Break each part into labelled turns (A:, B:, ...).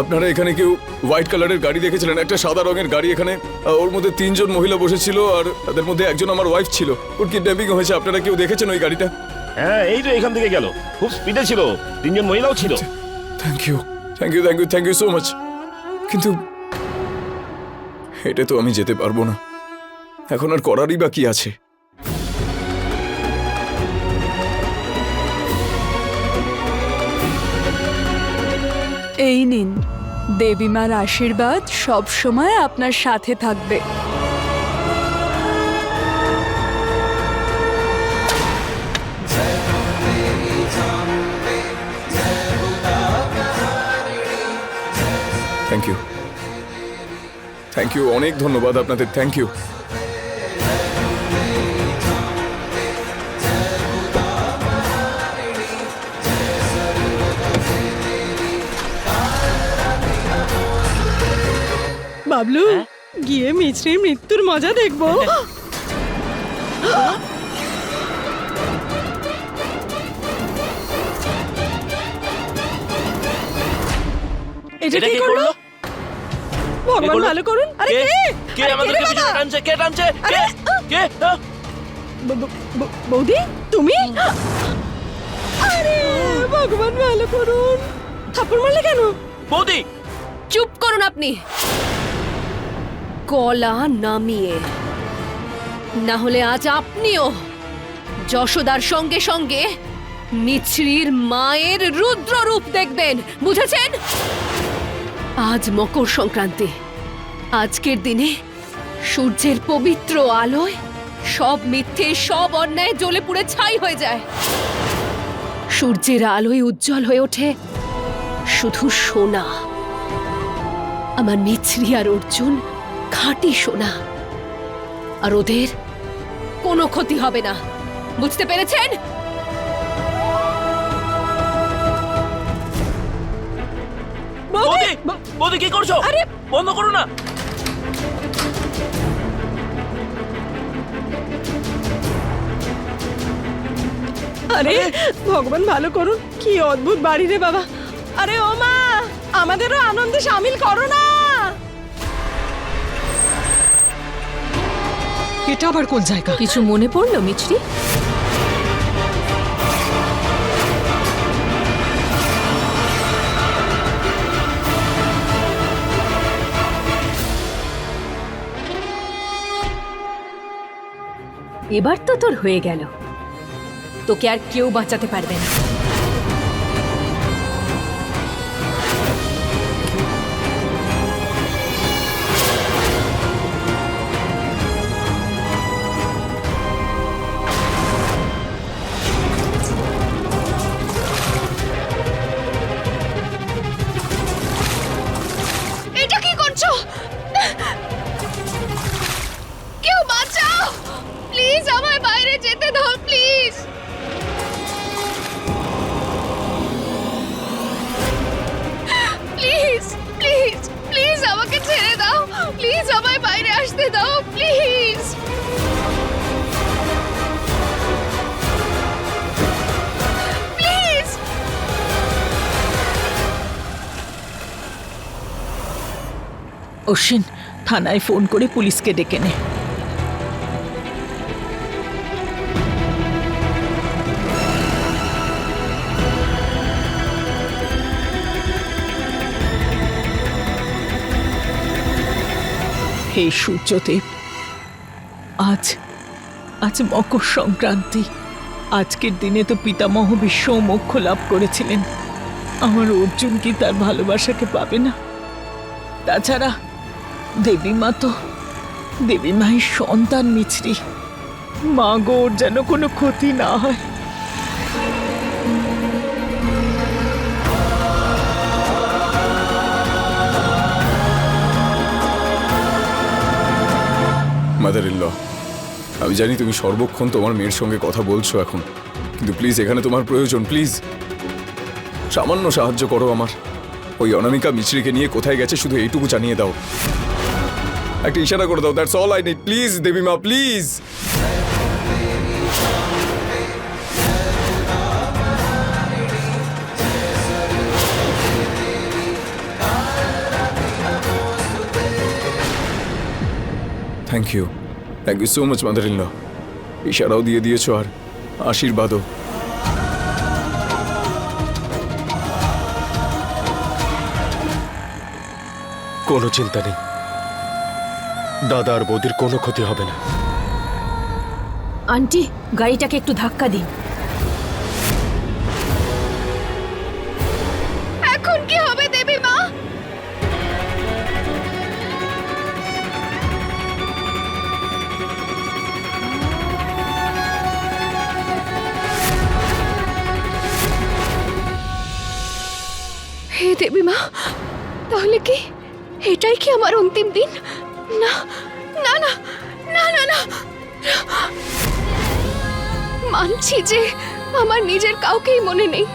A: আপনারা এখানে কেউ হোয়াইট কালারের গাড়ি দেখেছিলেন? একটা সাদা রঙের গাড়ি এখানে। ওর মধ্যে তিনজন মহিলা বসেছিল আর তাদের মধ্যে একজন আমার ওয়াইফ ছিল। ওর কিডন্যাপিং হয়েছে। আপনারা কেউ দেখেছেন ওই গাড়িটা?
B: হ্যাঁ এই তো এখান থেকে গেল। খুব স্পিডে ছিল। তিনজন মহিলাও ছিল।
A: Thank you thank you thank you thank you so much কিন্তু এটা তো আমি যেতে পারব না। এখন আর করারই বা কি আছে?
C: এই নিন। দেবীমার আশীর্বাদ সব সময় আপনার সাথে থাকবে।
A: থ্যাংক ইউ থ্যাংক ইউ অনেক ধন্যবাদ আপনাদের। থ্যাংক ইউ
D: বাবলু গিয়ে মিছরির মৃত্যুর মজা দেখব। এটা
B: এটা
D: কে করল?
B: করল?
D: ভগবান ভালো করুন। আরে
B: কে?
D: কে?
B: কে
D: আরে
B: আমাদেরকে পিছনে টানছে? কে টানছে?
D: ব- বৌদি তুমি? আরে ভগবান ভালো করুন। থাপ্পড় মারলে কেন?
B: বৌদি!
E: চুপ করুন আপনি। গলা নামিয়ে। না হলে আজ আপনিও যশোদার সঙ্গে সঙ্গে মিছরির মায়ের রুদ্র রূপ দেখবেন, বুঝেছেন? আজ মকর সংক্রান্তি। আজকের দিনে সূর্যের পবিত্র আলোয় সব মিথ্যে, সব অন্যায় জ্বলে পুড়ে ছাই হয়ে যায়। সূর্যের আলোয় উজ্জ্বল হয়ে ওঠে শুধু সোনা। আমার মিছরি আর অর্জুন খাঁটি সোনা। আর ওদের কোনো ক্ষতি হবে না। বুঝতে পেরেছেন?
B: বৌদি! বৌদি কি করছ?
D: আরে!
B: বন্ধ করো না।
D: আরে ভগবান ভালো করুন। কি অদ্ভুত বাড়ি রে বাবা। আরে ও মা আমাদেরও আনন্দে সামিল করো না।
F: এটা আবার কোন জায়গা?
E: কিছু মনে পড়ল, মিছরি? এবার তো তোর হয়ে গেল। তোকে আর কেউ বাঁচাতে পারবে না।
F: থানায় ফোন করে পুলিশকে ডেকে নে। হে সূর্যদেব, আজ আজ মকর সংক্রান্তি। আজকের দিনে তো পিতামহ বিশ্ব মোক্ষ লাভ করেছিলেন। আমার অর্জুন কি তার ভালোবাসাকে পাবে না? তাছাড়া দেবী মা তো দেবী মায়ের সন্তান মিছরি। মা গো ওর যেন কোনো ক্ষতি না হয়।
A: মাদার ইল্ল আমি জানি তুমি সর্বক্ষণ তোমার মেয়ের সঙ্গে কথা বলছো এখন, কিন্তু প্লিজ এখানে তোমার প্রয়োজন প্লিজ সামান্য সাহায্য করো আমার। ওই অনামিকা মিশ্রিকে নিয়ে কোথায় গেছে শুধু এইটুকু জানিয়ে দাও। একটা ইশারা করে দাও that's all I need please দেবী মা please thank you thank you so much mother ইশারাও দিয়ে দিয়েছ আর আশীর্বাদও।
G: কোনো চিন্তা নেই। দাদা আর বৌদির কোনো ক্ষতি হবে না।
H: আন্টি গাড়িটাকে একটু ধাক্কা দিন।
E: এখন কি হবে দেবী মা? হে দেবী মা তাহলে কি? এটাই কি আমার অন্তিম দিন? না না না না না না। মানছি যে আমার নিজের কাউকেই মনে নেই।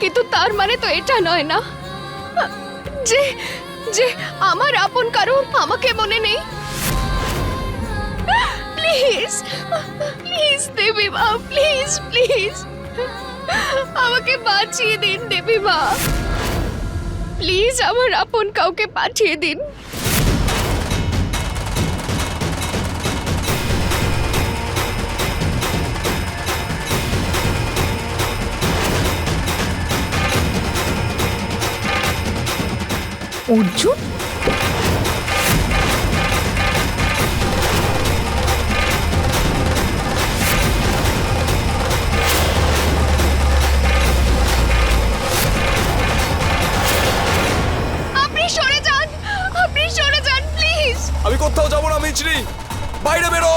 E: কিন্তু তার মানে তো এটা নয় না। যে যে আমার আপন কারও আমাকে মনে নেই। প্লিজ প্লিজ দেবী মা, প্লিজ প্লিজ। আমাকে বাঁচিয়ে দিন দেবী মা। প্লিজ আমার আপন কাউকে পাঠিয়ে দিন।
H: অর্জুন?
E: আপনি সরে যান! আপনি সরে যান প্লিজ!
A: আমি কোথাও যাব না মিচরি বাইরে বেরো!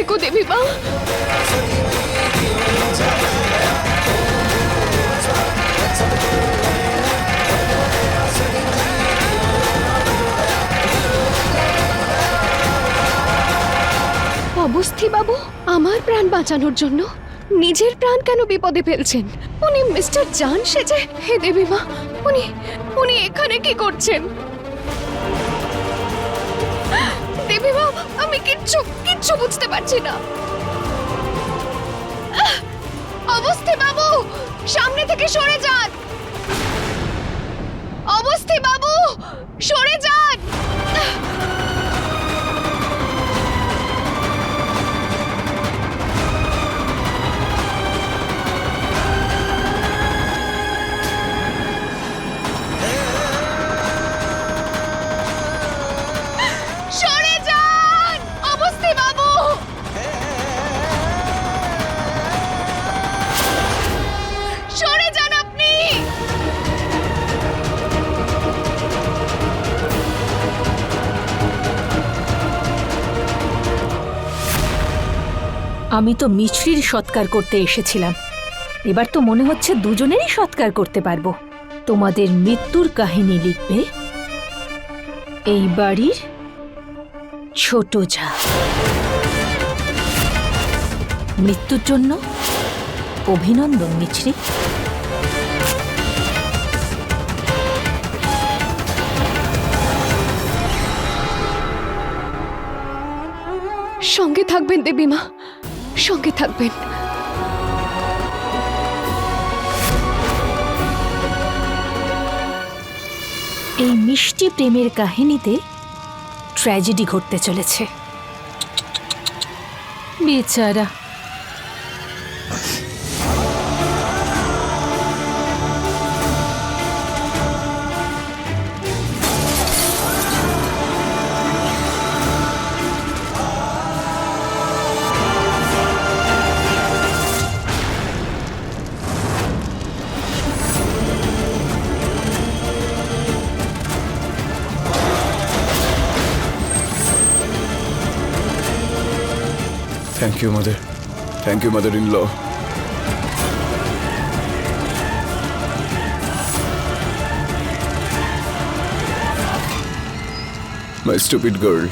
E: থেকো দেবী মা অবস্থি বাবু, আমার প্রাণ বাঁচানোর জন্য নিজের প্রাণ কেন বিপদে ফেলছেন? উনি মিস্টার জান সেজে। হে দেবী মা, উনি উনি এখানে কি করছেন? দেবী মা, আমি কিচ্ছু কিচ্ছু বুঝতে পারছি না। অবস্থি বাবু সামনে থেকে সরে যান। অবস্থি বাবু সরে যান।
H: আমি তো মিছরির সৎকার করতে এসেছিলাম। এবার তো মনে হচ্ছে দুজনেরই সৎকার করতে পারব। তোমাদের মৃত্যুর কাহিনী লিখবে এই বাড়ির ছোট যা মৃত্যুর জন্য অভিনন্দন, মিছরি।
E: সঙ্গে থাকবেন দেবী মা সঙ্গে থাকবেন।
H: এই মিষ্টি প্রেমের কাহিনীতে ট্র্যাজেডি ঘটতে চলেছে। বেচারা।
A: Thank you, mother. Thank you, mother-in-law.
E: My stupid
A: girl.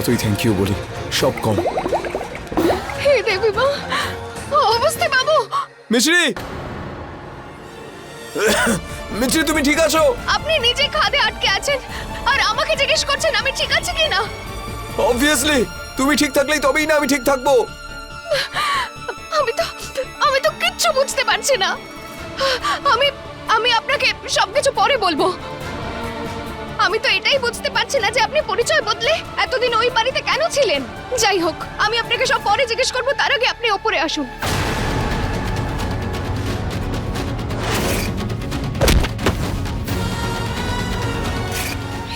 A: যতই থ্যাংক ইউ বলি সব কম।
E: হে দেবী মা অবস্থি বাবু!
A: তুমি ঠিক আছো?
E: আপনি নিজে খাদে আটকে আছেন আর আমাকে জিজ্ঞেস করছেন আমি ঠিক আছি কি না
A: অবভিয়াসলি তুমি ঠিক থাকলেই তবেই না আমি ঠিক থাকব।
E: আমি তো আমি তো কিচ্ছু বুঝতে পারছি না। আমি আমি আপনাকে সবকিছু পরে বলব। আমি তো এটাই বুঝতে পারছি না যে আপনি পরিচয় বদলে এতদিন ওই বাড়িতে কেন ছিলেন? যাই হোক, আমি আপনাকে সব পরে জিজ্ঞেস করব, তার আগে আপনি ওপরে আসুন।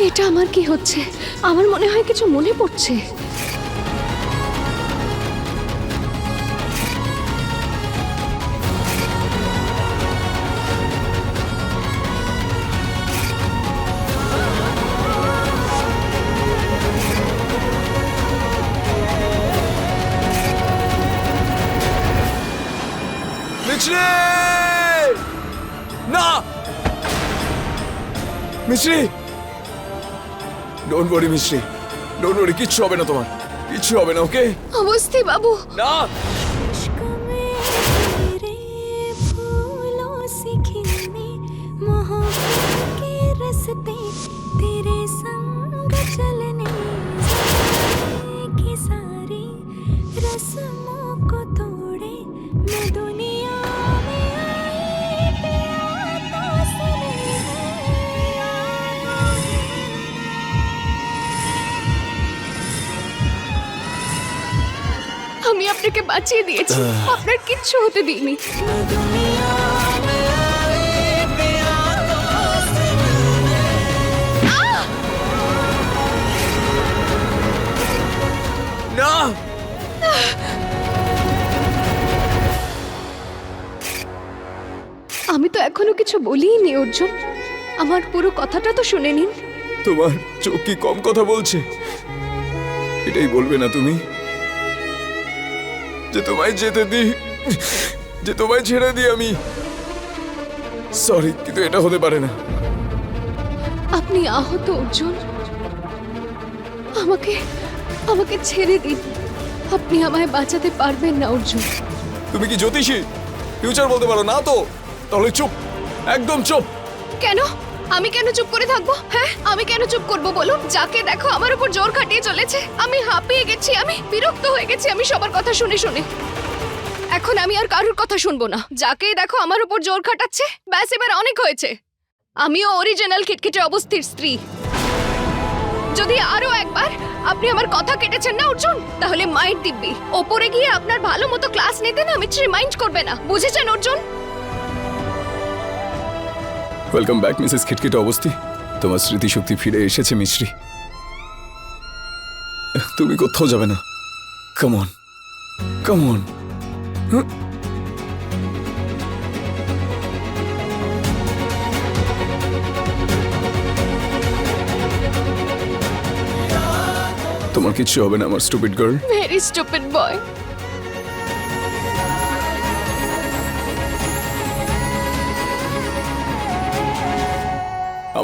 E: এটা আমার কি হচ্ছে? আমার মনে হয় কিছু মনে পড়ছে।
A: মিশ্রি না! Misri don't worry Misri don't worry কিচ্ছু হবে না তোমার। কিচ্ছু হবে না ওকে
E: অবস্থি বাবু।
A: না!
E: বাঁচিয়ে দিয়েছি। আপনার কিচ্ছু হতে দিইনি।
A: না।
E: আমি তো এখনও কিছু বলিনি অর্জুন। আমার পুরো কথাটা তো শুনে নিন।
A: তোমার চোখ কি কম কথা বলছে? এটাই বলবে না তুমি? যে তোমায় যেতে দিই যে তোমায় ছেড়ে দিই আমি। সরি কিন্তু এটা হতে পারে না।
E: আপনি আহত অর্জুন। আমাকে আমাকে ছেড়ে দিন। আপনি আমায় বাঁচাতে পারবেন না অর্জুন।
A: তুমি কি জ্যোতিষী? ফিউচার বলতে পারো না তো? তাহলে চুপ একদম চুপ।
E: কেন? আমি কেন চুপ করে থাকব? হ্যাঁ আমি কেন চুপ করব বলুন? যাকে দেখো, আমার উপর জোর খাটিয়ে চলেছে। আমি হাঁপিয়ে গেছি, আমি বিরক্ত হয়ে গেছি, আমি সবার কথা শুনে শুনে। এখন আমি আর কারোর কথা শুনব না। যাকেই দেখো, আমার উপর জোর খাটাচ্ছে, ব্যাস এবার অনেক হয়েছে। আমিও অরিজিনাল খিটখিটে অবস্থির স্ত্রী। যদি আরও একবার আপনি আমার কথা কেটেছেন না, অর্জুন? তাহলে মাইন্ড দিব্যি। ওপরে গিয়ে আপনার ভালো মতো ক্লাস নিতে না, আমি রিমাইন্ড করবে না। বুঝেছেন, অর্জুন?
A: ওয়েলকাম ব্যাক মিসেস খিটখিটে অবস্থি তোমার স্মৃতিশক্তি ফিরে এসেছে মিশ্রি তুমি কোথাও যাবে না। কামন কামন তোমার কিছু হবে না, আমার stupid girl
E: very stupid boy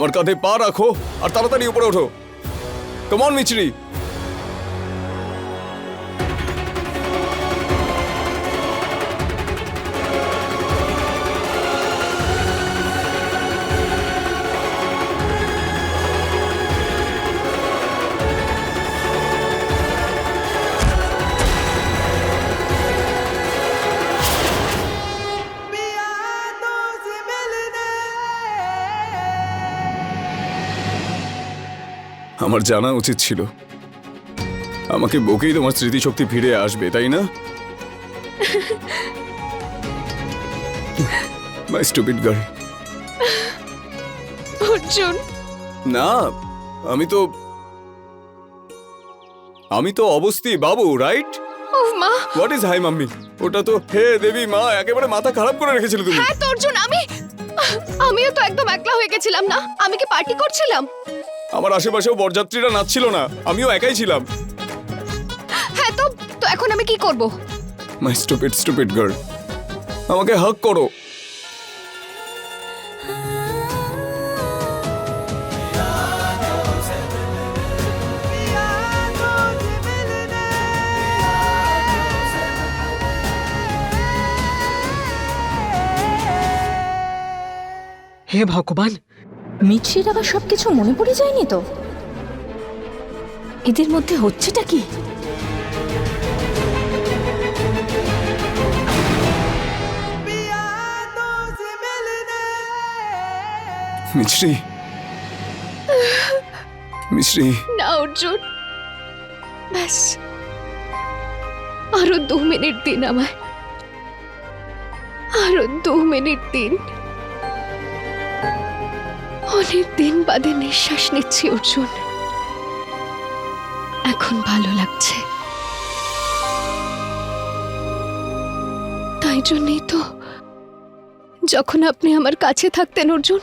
A: আমার কাঁধে পা রাখো আর তাড়াতাড়ি উপরে ওঠো। কেমন মিচড়ি আমার জানা উচিত ছিল। আমাকে বকেই তোমার স্মৃতিশক্তি ফিরে আসবে তাই না? My stupid girl
E: Arjun.
A: না আমি তো আমি তো অবস্থি বাবু রাইট
E: মা।
A: হোয়াট ইজ হাই মাম্মি ওটা তো হে দেবী মা একেবারে মাথা খারাপ করে রেখেছিল তুমি।
E: হ্যাঁ তো অর্জুন আমি আমিও তো একদম একলা হয়ে গেছিলাম না। আমি কি পার্টি করছিলাম?
A: আমার আশেপাশেও বরযাত্রীরা নাচছিল না। আমিও একাই ছিলাম।
E: হ্যাঁ তো তো এখন আমি কি করব?
A: মাই স্টুপিড স্টুপিড গার্ল আমাকে হাক করো।
F: হে ভগবান
H: মিছরির আবার সবকিছু মনে পড়ে যায়নি তো? এদের মধ্যে হচ্ছেটা কি?
A: মিশ্রি মিশ্রি
E: না অর্জুন। ব্যাস। আরও দু মিনিট দিন আমায়। আরও দু মিনিট দিন। অনেক দিন বাদে নিঃশ্বাস নিচ্ছি, অর্জুন। এখন ভালো লাগছে। তাই জন্যই তো যখন আপনি আমার কাছে থাকতেন, অর্জুন,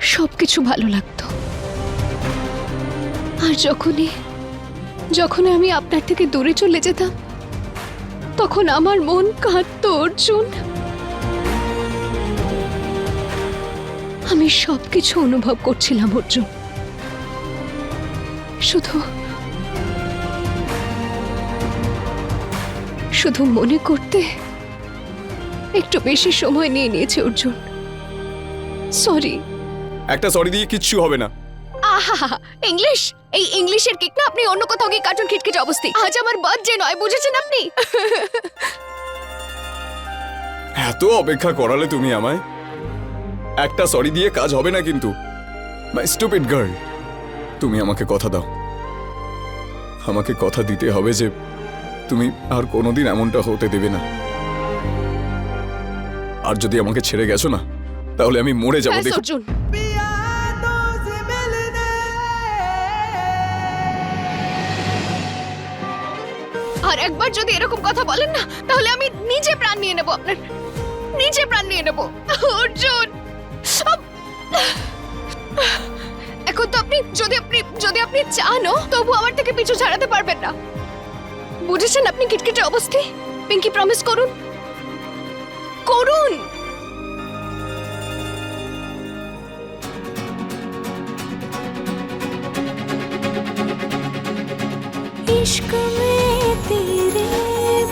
E: সবকিছু ভালো লাগতো। আর যখনই যখন আমি আপনার থেকে দূরে চলে যেতাম, তখন আমার মন কাঁদতো, অর্জুন। আমি সবকিছু অনুভব করছিলাম অর্জুন। শুধু শুধু মনে করতে একটু বেশি সময় নিয়ে নিয়েছে অর্জুন। সরি
A: একটা সরি দিয়ে কিচ্ছু হবে না।
E: আহা ইংলিশ? এই ইংলিশের কিক না আপনি অন্য কোথাও গিয়ে কার্টুন খিটখিটে অবস্থি আজ আমার বার্থডে নয় বুঝেছেন আপনি?
A: এত অপেক্ষা করালে তুমি আমায়? একটা সরি দিয়ে কাজ হবে না কিন্তু। মাই স্টুপিড গার্ল তুমি আমাকে কথা দাও। আমাকে কথা দিতে হবে যে তুমি আর কোনোদিন এমনটা হতে দেবে না। আর যদি আমাকে ছেড়ে গেছো না তাহলে আমি মরে যাব
E: ব্যাস,
A: দেখো।
E: আর একবার যদি এরকম কথা বলেন না তাহলে আমি নিজে প্রাণ নিয়ে নেব আপনার। নিজে প্রাণ নিয়ে নেব। অর্জুন! এখন তো আপনি যদি আপনি যদি আপনি চানও তবু আমার থেকে পিছু ছাড়াতে পারবেন না বুঝেছেন আপনি কিটকিটে অবস্থায় পিঙ্কি প্রমিস করুন করুন
I: इश्क में तेरे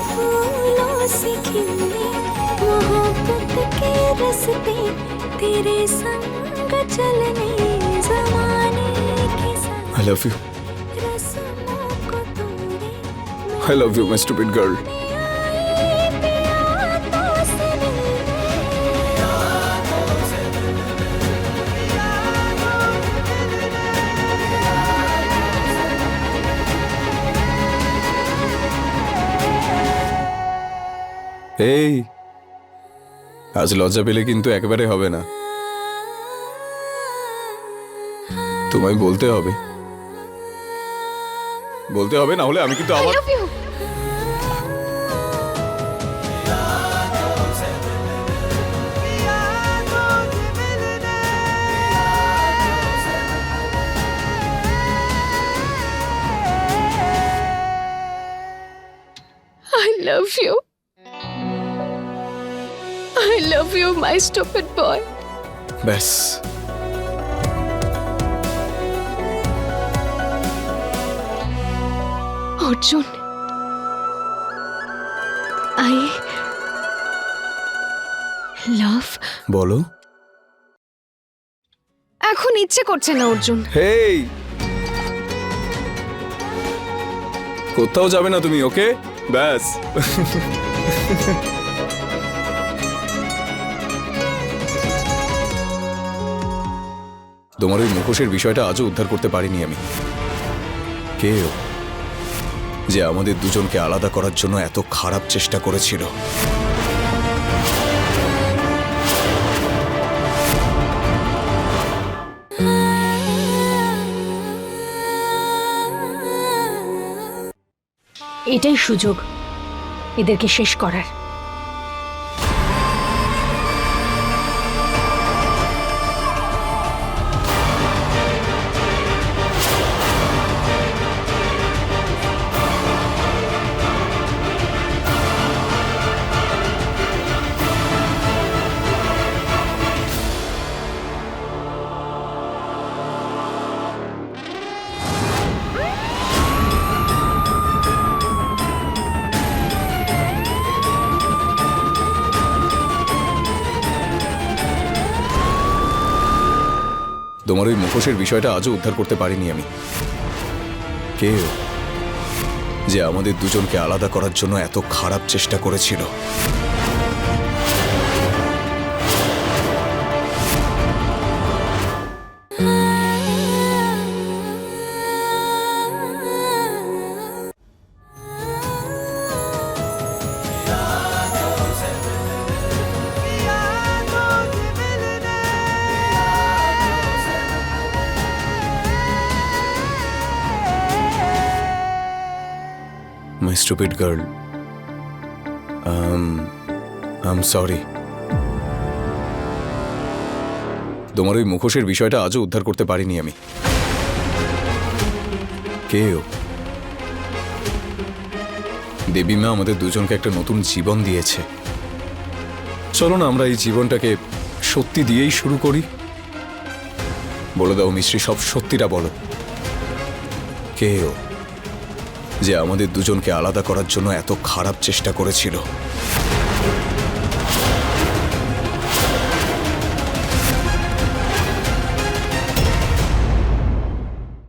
I: फूलों से खिले मोहब्बत के रस्ते I love you.
A: I love you, my stupid girl. Hey. আজ লজ্জা পেলে কিন্তু একেবারে হবে না। তোমায় বলতে হবে। বলতে হবে না হলে আমি কিন্তু আবার
E: I love you, my stupid boy.
A: ব্যাস
E: অর্জুন আই লাভ
A: বলো।
E: এখন ইচ্ছে করছে না অর্জুন।
A: হেই! কোথাও যাবে না তুমি ওকে? ব্যাস। তোমার ওই মুখোশের বিষয়টা আজও উদ্ধার করতে পারিনি আমি। কে ও? যে আমাদের দুজনকে আলাদা করার জন্য এত খারাপ চেষ্টা করেছিল।
H: এটাই সুযোগ। এদেরকে শেষ করার।
A: তোমার ওই মুখোশের বিষয়টা আজও উদ্ধার করতে পারিনি আমি। কে যে আমাদের দুজনকে আলাদা করার জন্য এত খারাপ চেষ্টা করেছিল। My stupid girl I'm sorry তোমার ওই মুখোশের বিষয়টা আজও উদ্ধার করতে পারিনি আমি। কে ও? দেবী মা আমাদের দুজনকে একটা নতুন জীবন দিয়েছে। চলো না আমরা এই জীবনটাকে সত্যি দিয়েই শুরু করি। বলে দাও মিশ্রী, সব সত্যিটা বলো। কে ও? যে আমাদের দুজনকে আলাদা করার জন্য এত খারাপ চেষ্টা করেছিল।